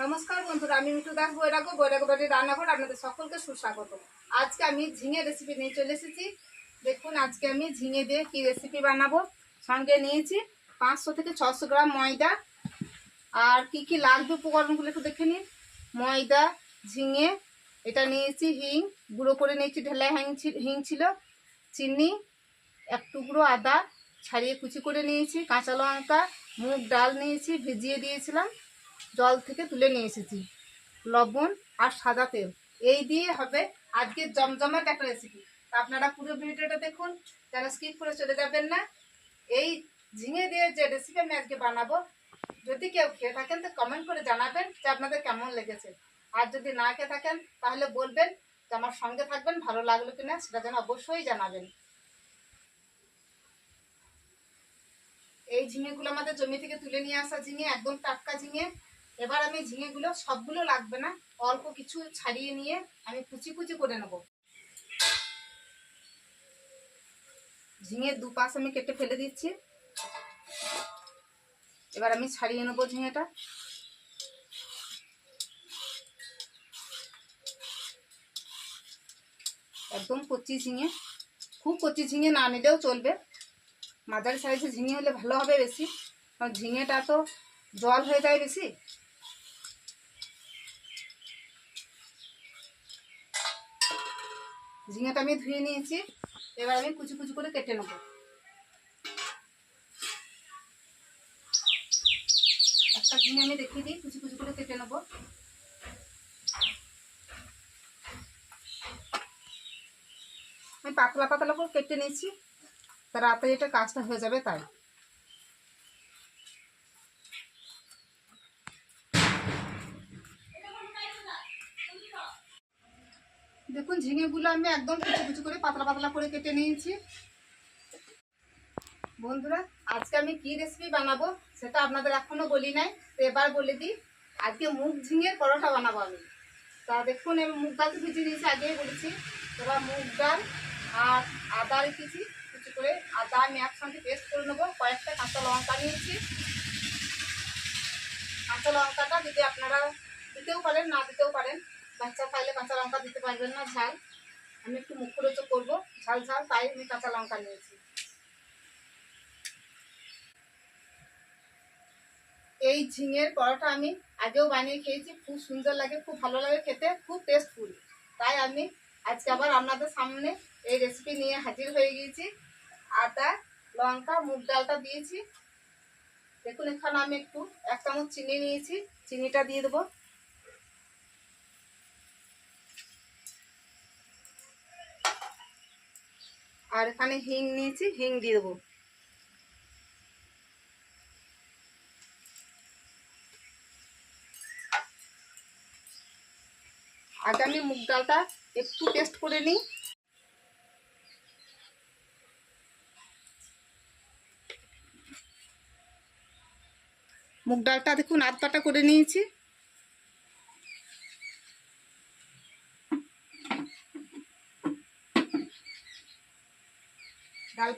নমস্কার বন্ধুরা, আমি মিঠু দাস বৈরাগ্য বৈরাগ্য বাড়ির রান্নাঘর, আপনাদের সকলকে সুস্বাগত। আজকে আমি ঝিঙে রেসিপি নিয়ে চলে এসেছি। দেখুন, আজকে আমি ঝিঙে দিয়ে কি রেসিপি বানাবো? সঙ্গে নিয়েছি পাঁচশো থেকে ছশো গ্রাম ময়দা। আর কি কি লাগবে উপকরণগুলো একটু দেখে নিন। ময়দা, ঝিঙে, এটা নিয়েছি হিং, গুঁড়ো করে নিয়েছি ঢেলায় হিং ছি- হিং ছিল, চিনি, এক টুকরো আদা, ছাড়িয়ে কুচি করে নিয়েছি, কাঁচা লঙ্কা, মুগ ডাল নিয়েছি, ভিজিয়ে দিয়েছিলাম। জল থেকে তুলে নিয়ে এসেছি। লবণ আর সাদা তেল। এই দিয়ে হবে আজকে জমজমাট একটা রেসিপি আপনারা পুরো ভিডিওটা দেখুন, যারা স্কিপ করে চলে যাবেন না। এই ঝিঙে দিয়ে যে রেসিপি আমি আজকে বানাবো, যদি কেউ খেয়ে থাকেন তো কমেন্ট করে জানাবেন যে আপনাদের কেমন লেগেছে। আর যদি না খেয়ে থাকেন, তাহলে বলবেন যে আমার সঙ্গে থাকবেন, ভালো লাগল কিনা সেটা যেন অবশ্যই জানাবেন। এই ঝিঙেগুলো আমাদের জমি থেকে তুলে নিয়ে আসা ঝিঙে, একদম টাটকা ঝিঙে। এবার আমি ঝিঙেগুলো সবগুলো লাগবে না, অল্প কিছু ছাড়িয়ে নিয়ে আমি কুচি কুচি করে নেব। ঝিঙের দুপাশ আমি কেটে ফেলে দিচ্ছি। এবার আমি ছাড়িয়ে নেব ঝিঙেটা। একদম কচি ঝিঙে, খুব কচি ঝিঙে না নিলেও চলবে। মাঝারি সাইজে ঝিঙে হলে ভালো হবে বেশি, কারণ ঝিঙেটা তো জল হয়ে যায় বেশি। ঝিঙেটা আমি ধুয়ে নিয়েছি। এবার আমি কুচু কুচু করে কেটে নেব। একটা ঝিঙে আমি দেখিয়ে দিই, কুচি কুচু করে কেটে নেব। আমি পাতলা পাতলা করে কেটে নিয়েছি তাড়াতাড়ি এটা কাজটা হয়ে যাবে তাই দেখুন ঝিঙেগুলো আমি একদম কুচি কুচি করে, পাতলা পাতলা করে কেটে নিয়েছি। বন্ধুরা, আজকে আমি কি রেসিপি বানাবো সেটা আপনাদের এখনও বলি নাই, তো এবার বলে দিই। আজকে মুগ ঝিঙের পরোটা বানাবো আমি। তা দেখুন, আমি মুগ ডাল ভিজিয়ে দিয়েছি আগেই বলেছি। এবার মুগ ডাল আর আদা রেখেছি, কুচি করে আদা আমি একসঙ্গে পেস্ট করে নেব। কয়েকটা কাঁচা লঙ্কা নিয়েছি। কাঁচা লঙ্কাটা যদি আপনারা দিতেও পারেন, না দিতেও পারেন বাচ্চা খাইলে কাঁচা লঙ্কা দিতে পারবেন না, ঝাল। আমি একটু মুখরোচক করব। ঝাল ঝাল, তাই আমি কাঁচা লঙ্কা নিয়েছি। এই ঝিঙের পরোটা আমি আগেও বানিয়ে খেয়েছি, খুব সুন্দর লাগে, খুব ভালো লাগে খেতে, খুব টেস্টফুল তাই আমি আজকে আবার আপনাদের সামনে এই রেসিপি নিয়ে হাজির হয়ে গিয়েছি। আদা, লঙ্কা, মুগ ডালটা দিয়েছি। দেখুন, এখানে আমি একটু এক চামচ চিনি নিয়েছি। চিনিটা দিয়ে দেবো। আর এখানে হিং নিয়েছি, হিং দিয়ে দেবো। আগে আমি মুগ ডালটা একটু টেস্ট করে নিই। মুগ ডালটা দেখুন আধ করে নিয়েছি।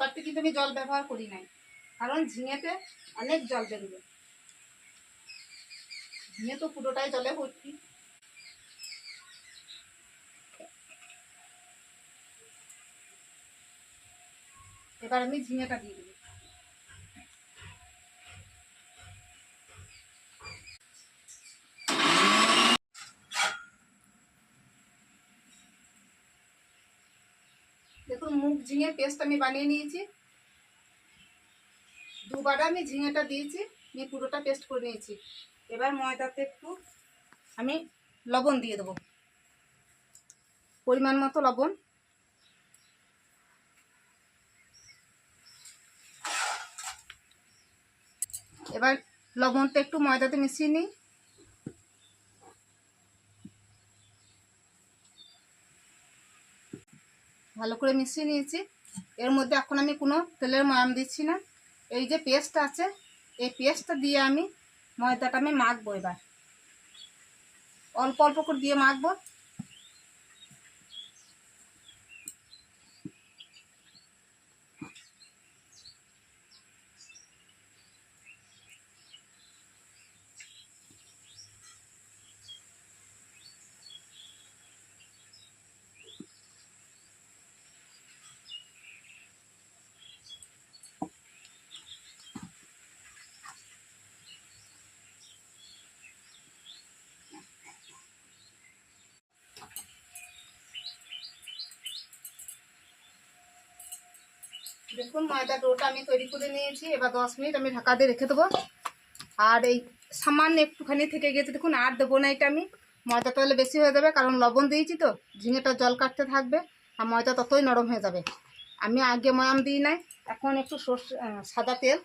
ডাল কিন্তু আমি জল ব্যবহার করি নাই। কারণ ঝিঙেতে অনেক জল বেরোবে। ঝিঙে তো পুরোটাই জলে ভর্তি। এবার আমি ঝিঙেটা দিয়ে দেবো দেখুন মুগ ঝিঙে পেস্ট আমি বানিয়ে নিয়েছি। দুবার আমি ঝিঙেটা দিয়েছি, নিয়ে পুরোটা পেস্ট করে নিয়েছি। এবার ময়দাতে একটু আমি লবণ দিয়ে দেবো। পরিমাণ মতো লবণ। এবার লবণটা একটু ময়দাতে মিশিয়ে নিই। ভালো করে মিশিয়ে নিয়েছি। এর মধ্যে এখন আমি কোনো তেলের ময়াম দিচ্ছি না। এই যে পেস্ট আছে, এই পেস্টটা দিয়ে আমি ময়দাটা আমি মাখবো এবার। অল্প অল্প করে দিয়ে মাখবো। দেখুন ময়দা ডোটা আমি তৈরি করে নিয়েছি। এবার দশ মিনিট আমি ঢাকা দিয়ে রেখে দেবো। আর এই সামান্য একটুখানি থেকে গেছে, দেখুন, আর দেবো না এটা আমি। ময়দাটা হলে বেশি হয়ে যাবে, কারণ লবণ দিয়েছি তো, ঝিঙেটা জল কাটতে থাকবে, আর ময়দা ততই নরম হয়ে যাবে। আমি আগে ময়াম দিই নাই, এখন একটু সর্ষে সাদা তেল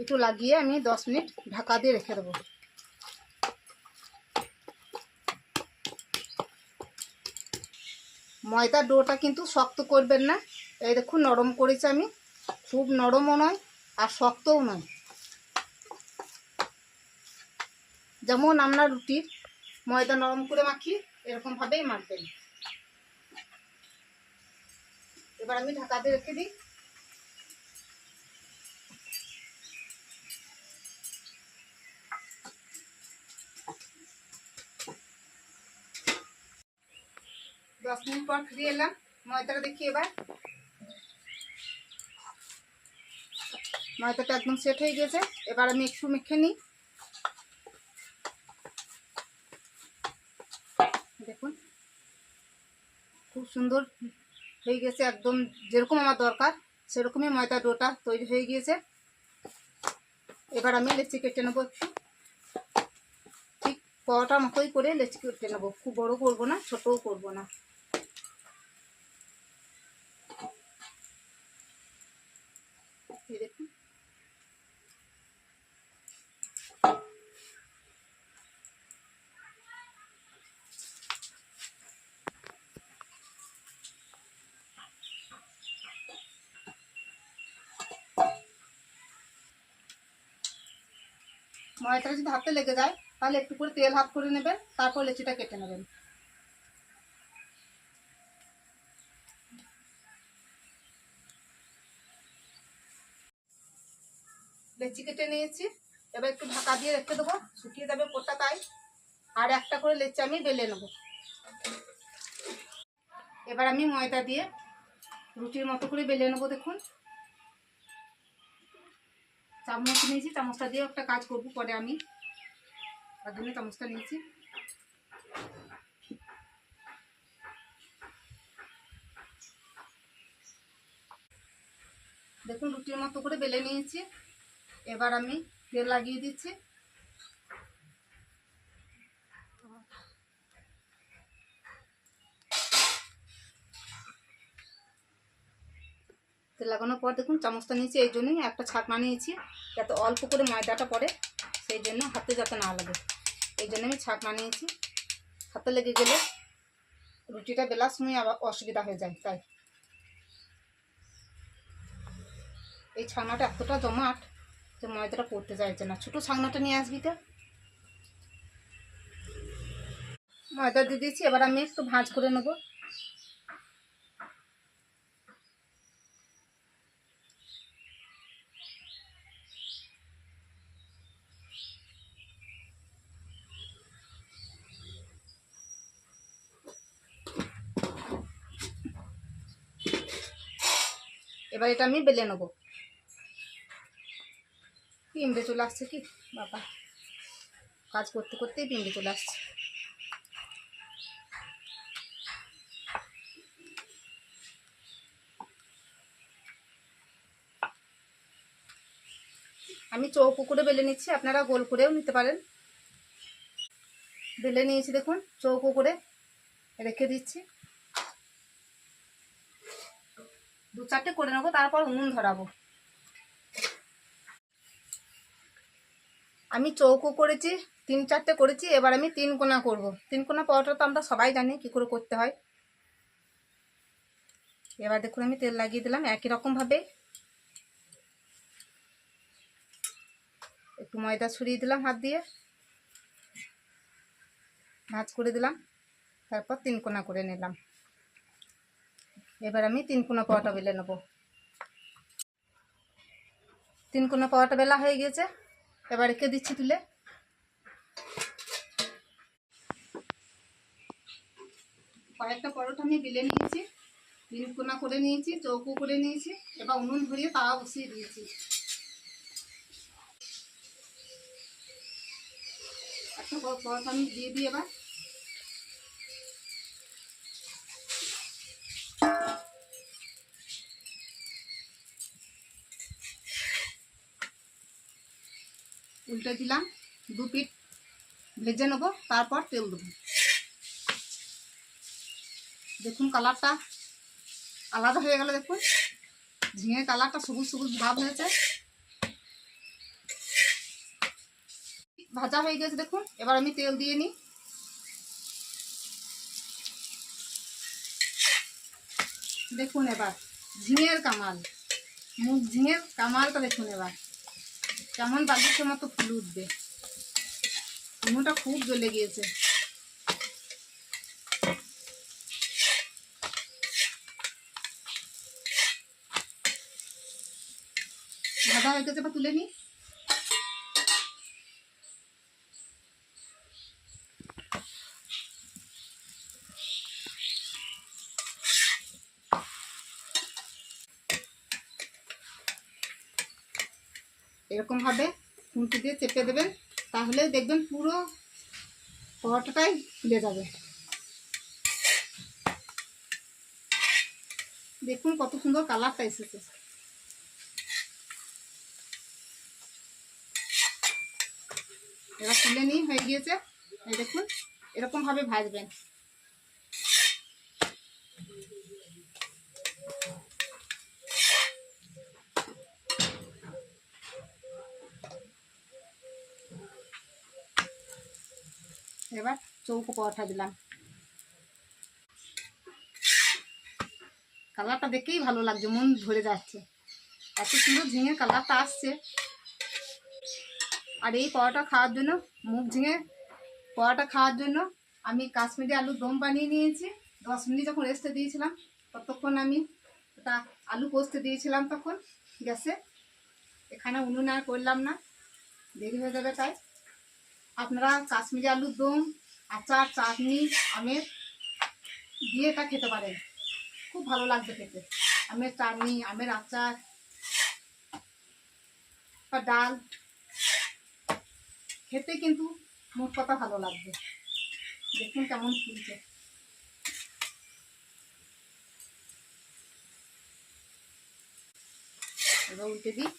একটু লাগিয়ে আমি দশ মিনিট ঢাকা দিয়ে রেখে দেবো। ময়দা ডোটা কিন্তু শক্ত করবেন না, এই দেখুন, নরম করেছি আমি। খুব নরমও নয় আর শক্তও নয়। যেমন আমরা রুটির ময়দা নরম করে মাখি, এরকমভাবেই মাখবেন। এবার আমি ঢাকাতে রেখে দিই। দশ মিনিট পর ফিরে এলাম। ময়দাটা দেখি এবার। ময়দাটা একদম সেট হয়ে গেছে। এবার আমি একটু মেখে নিই। দেখুন, খুব সুন্দর হয়ে গেছে। একদম যেরকম আমার দরকার, সেরকমই ময়দা ডোটা তৈরি হয়ে গিয়েছে। এবার আমি লেচি কেটে নেব একটু। ঠিক পরোটার মতোই করে লেচি কেটে নেব। খুব বড় করব না, ছোটও করব না। দেখুন ময়দাটা যদি হাতে লেগে যায়, তাহলে একটু করে তেল হাত করে নেবেন, তারপর লেচিটা কেটে নেবেন। লেচি কেটে নিয়েছি। এবার একটু ঢাকা দিয়ে রেখে দেবো, শুকিয়ে যাবে পোটা তাই। আর একটা করে লেচি আমি বেলে নেব। এবার আমি ময়দা দিয়ে রুটির মতো করে বেলে নেব দেখুন। চামচ নিয়েছি, চামচটা দিয়ে একটা কাজ করব পরে আমি। তার জন্য চামচটা নিয়েছি। দেখুন, রুটির মতো করে বেলে নিয়েছি। এবার আমি তেল লাগিয়ে দিচ্ছি। তেল লাগানোর পর দেখুন চামচটা নিয়েছি, এই জন্যই একটা ছাকনা নিয়েছি, যাতে অল্প করে ময়দাটা পড়ে, সেই জন্য হাতে যাতে না লাগে। এই জন্য আমি ছাকনা নিয়েছি। হাতে লেগে গেলে রুটিটা বেলার সময় আবার অসুবিধা হয়ে যায়, তাই। এই ছাকনাটা এতটা জমাট যে ময়দাটা পড়তে চাইছে না। ছোটো ছাকনাটা নিয়ে আসবি তো। ময়দা দিয়ে দিয়েছি, এবার আমি একটু ভাঁজ করে নেব। এবার এটা আমি বেলে নেব। পিমড়ে চলে আসছে কি? বাবা। কাজ করতে করতেই পিমড়ে চলে আসছে। আমি চৌকো করে বেলে নিচ্ছি, আপনারা গোল করেও নিতে পারেন। বেলে নিয়েছি দেখুন চৌকো করে রেখে দিচ্ছি। দু চারটে করে নেব, তারপর উনুন ধরাবো। আমি চৌকো করেছি, তিন চারটে করেছি, এবার আমি তিন কোনা করব। তিন কোনা পরোটা তো আমরা সবাই জানি কি করে করতে হয়। এবার দেখুন আমি তেল লাগিয়ে দিলাম একই রকমভাবে একটু ময়দা ছড়িয়ে দিলাম হাত দিয়ে। ভাজ করে দিলাম, তারপর তিন কোনা করে নিলাম। এবার আমি তিন কোনা পাওয়াটা বেলে নেব। তিন কোনা পাওয়াটা বেলা হয়ে গিয়েছে এবার রেখে দিচ্ছি তুলে। কয়েকটা পরোটা আমি বেলে নিয়েছি, তিন কোনা করে নিয়েছি, চৌকো করে নিয়েছি, এবার উনুন ধরিয়ে তাওয়া বসিয়ে দিয়েছি। একটা পরোটা আমি দিয়ে দিই এবার। উল্টে দিলাম, দু পিঠ ভেজে নেব, তারপর তেল দেবো। দেখুন কালারটা আলাদা হয়ে গেল, দেখুন। ঝিঙে কালারটা সবুজ সবুজ ভাব হয়েছে। ভাজা হয়ে গেছে, দেখুন। এবার আমি তেল দিয়ে নিই। দেখুন এবার, ঝিঙের কামাল। মুখ ঝিঙের কামালটা দেখুন এবার। কেমন বাগিচার মতো ফুল উঠবে? উনুনটা খুব জ্বলে গিয়েছে। দাদা হয়ে গেছে বা তুলে নিই এরকমভাবে খুঁটি দিয়ে চেপে দেবেন, তাহলে দেখবেন পুরো পরোটাটাই ফুলে যাবে। দেখুন কত সুন্দর কালারটা এসেছে। এবার তুলে নিয়ে হয়ে গিয়েছে। দেখুন এরকমভাবে ভাজবেন। এবার চৌকো পরোটা দিলাম। কালারটা দেখেই ভালো লাগছে, মন ধরে যাচ্ছে। এত সুন্দর ঝিঙে কালারটা আসছে। আর এই পরোটা খাওয়ার জন্য মুখ ঝিঙে পরোটা খাওয়ার জন্য আমি কাশ্মীরি আলুর দম বানিয়ে নিয়েছি। দশ মিনিট যখন রেস্টে দিয়েছিলাম, ততক্ষণ আমি ওটা আলু পোস্তে দিয়েছিলাম তখন। গ্যাসে। এখানে উনুন আর করলাম না। দেরি হয়ে যাবে তাই। আপনারা কাশ্মীরি আলুর দম আচার চাটনি আমের দিয়ে এটা খেতে পারেন। খুব ভালো লাগবে খেতে। আমের চাটনি, আমের আচার, বা ডাল। খেতে কিন্তু মোট কথা ভালো লাগবে। দেখুন কেমন ফুলছে। এবার উল্টে দিই।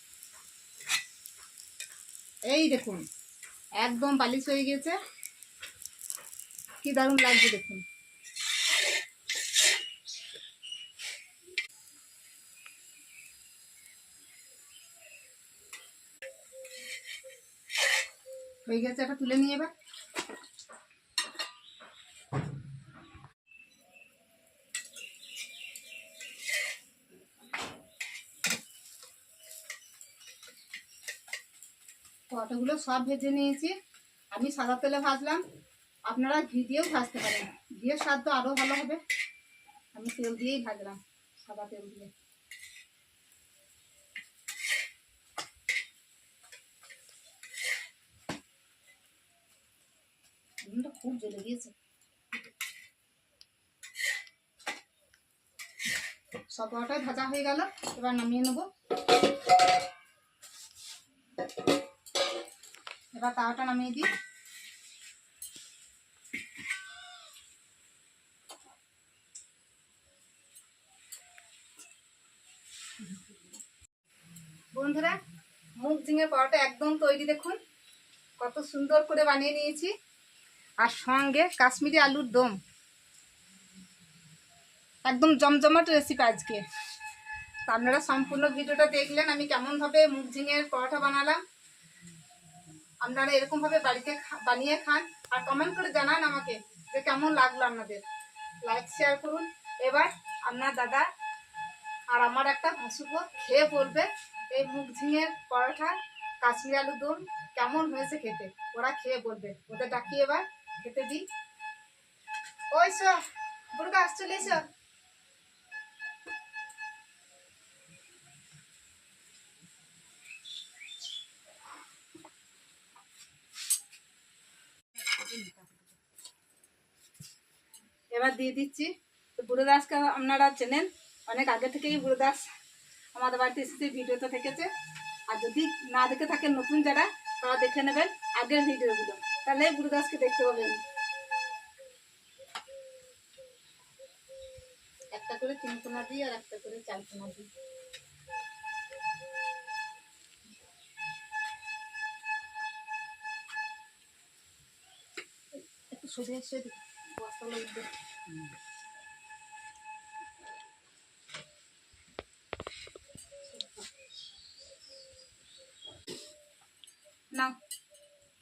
এই দেখুন। একদম বালিশ হয়ে গেছে। কি দারুণ লাগছে দেখুন। হয়ে গেছে এটা তুলে নিয়ে এবার। পরোটাগুলো সব ভেজে নিয়েছি। আমি সাদা তেলে ভাজলাম। আপনারা ঘি দিয়েও ভাজতে পারেন। ঘিয়ের স্বাদ তো আরও ভালো হবে। আমি তেল দিয়েই ভাজলাম, সাদা তেল দিয়ে। উনুনটা খুব জ্বলে গিয়েছে। সব পরোটাই ভাজা হয়ে গেল। এবার নামিয়ে নেব। এবার তাওয়াটা নামিয়ে দিই। বন্ধুরা মুখ ঝিঙে পরোটা একদম তৈরি দেখুন। কত সুন্দর করে বানিয়ে নিয়েছি। আর সঙ্গে কাশ্মীরি আলুর দম। একদম জমজমাট রেসিপি আজকে। আপনারা সম্পূর্ণ ভিডিওটা দেখলেন, আমি কেমনভাবে মুগ ঝিঙের পরোটা বানালাম। আপনারা এরকমভাবে বাড়িতে বানিয়ে খান আর কমেন্ট করে জানান আমাকে যে কেমন লাগল আপনাদের। লাইক শেয়ার করুন। এবার আপনার দাদা আর আমার একটা ভাসুকো খেয়ে বলবে এই মুগ ঝিঙের পরোটা, কাশ্মীর আলু দম কেমন হয়েছে খেতে। ওরা খেয়ে বলবে। ওদের ডাকি এবার খেতে দিই। ওই সো বুড়কা আস চলে এবার দিয়ে দিচ্ছি। তো বুড়োদাসকে আপনারা চেনেন, অনেক আগে থেকেই বুড়োদাস আমাদের বাড়িতে এসেছে, ভিডিওতে থেকেছে আর যদি না দেখে থাকেন নতুন যারা, তারা দেখে নেবেন আগের ভিডিওগুলো। তাহলে বুড়ো দেখতে পাবেন। একটা করে তিন কোনা দিই আর একটা করে চার কোনা দিই। একটু সোজা না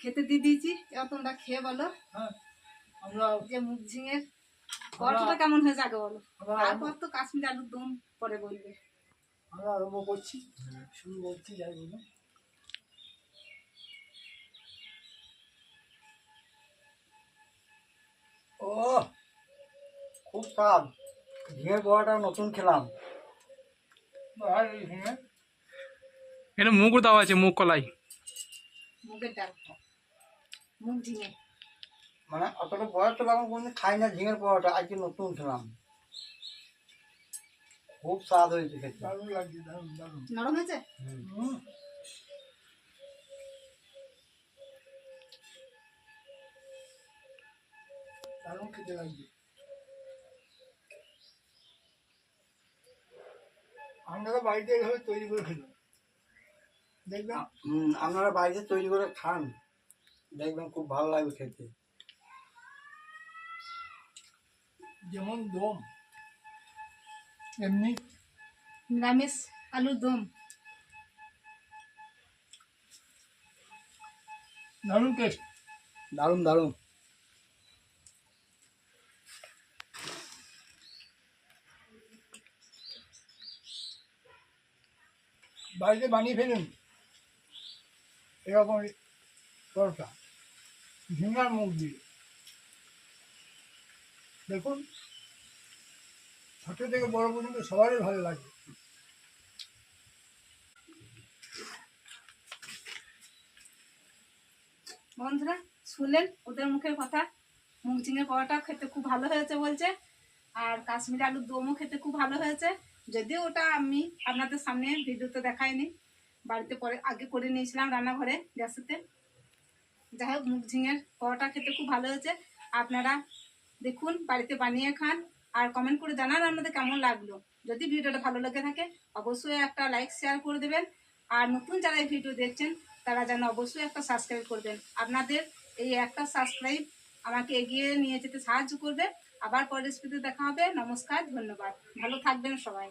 খেতে দিয়ে দিয়েছি এবার তোমরা খেয়ে বলো। হ্যাঁ। আমরা যে মুখ ঝিঙের পরোটাটা কেমন হয়েছে আগে বলো। তারপর তো কাশ্মীর আলুর দম পরে বলবে। আমরা আরম্ভ করছি শুরু করছি যাই বলুন ও খুব স্বাদ। ঝিঙের বড়াটা নতুন খেলাম। এটা মুগুর দেওয়া আছে মুগ কলাই। মুগের ডাল মুগ ঝিঙে। মানে অতটা বড়া তো লাগাম কোনো খাই না ঝিঙের বড়াটা। আজকে নতুন খেলাম। খুব স্বাদ হয়েছে খেতে। দারুণ লাগছে দারুণ দারুণ নরম হয়েছে? হুম। খেতে লাগছে আমরা বাড়িতে এইভাবে তৈরি করে খেলাম দেখবেন? আপনারা বাড়িতে তৈরি করে খান। দেখবেন খুব ভালো লাগবে খেতে। যেমন দম। এমনি? নিরামিষ আলুর দম। দারুণ টেস্ট দারুণ দারুণ। বাড়িতে বানিয়ে ফেলুন। এরকম তরকা ঝিঙ্গার মুখ দিয়ে। দেখুন, ছোট থেকে বড় পর্যন্ত সবারই ভালো লাগে। বন্ধুরা, শুনলেন ওদের মুখের কথা? মুগ ঝিঙে পরোটা খেতে খুব ভালো হয়েছে বলছে। আর কাশ্মীরি আলুর দমও খেতে খুব ভালো হয়েছে। যদিও ওটা আমি আপনাদের সামনে ভিডিওতে দেখাইনি, বাড়িতে পরে আগে করে নিয়েছিলাম রান্নাঘরে গ্যাসেতে। যাই হোক, মুগ ঝিঙের পরোটা খেতে খুব ভালো হয়েছে। আপনারা দেখুন, বাড়িতে বানিয়ে খান আর কমেন্ট করে জানান আপনাদের কেমন লাগল। যদি ভিডিওটা ভালো লেগে থাকে, অবশ্যই একটা লাইক শেয়ার করে দেবেন। আর নতুন যারা এই ভিডিও দেখছেন, তারা যেন অবশ্যই একটা সাবস্ক্রাইব করবেন। আপনাদের এই একটা সাবস্ক্রাইব আমাকে এগিয়ে নিয়ে যেতে সাহায্য করবে। আবার পরের দেখা হবে। নমস্কার ধন্যবাদ। ভালো থাকবেন সবাই।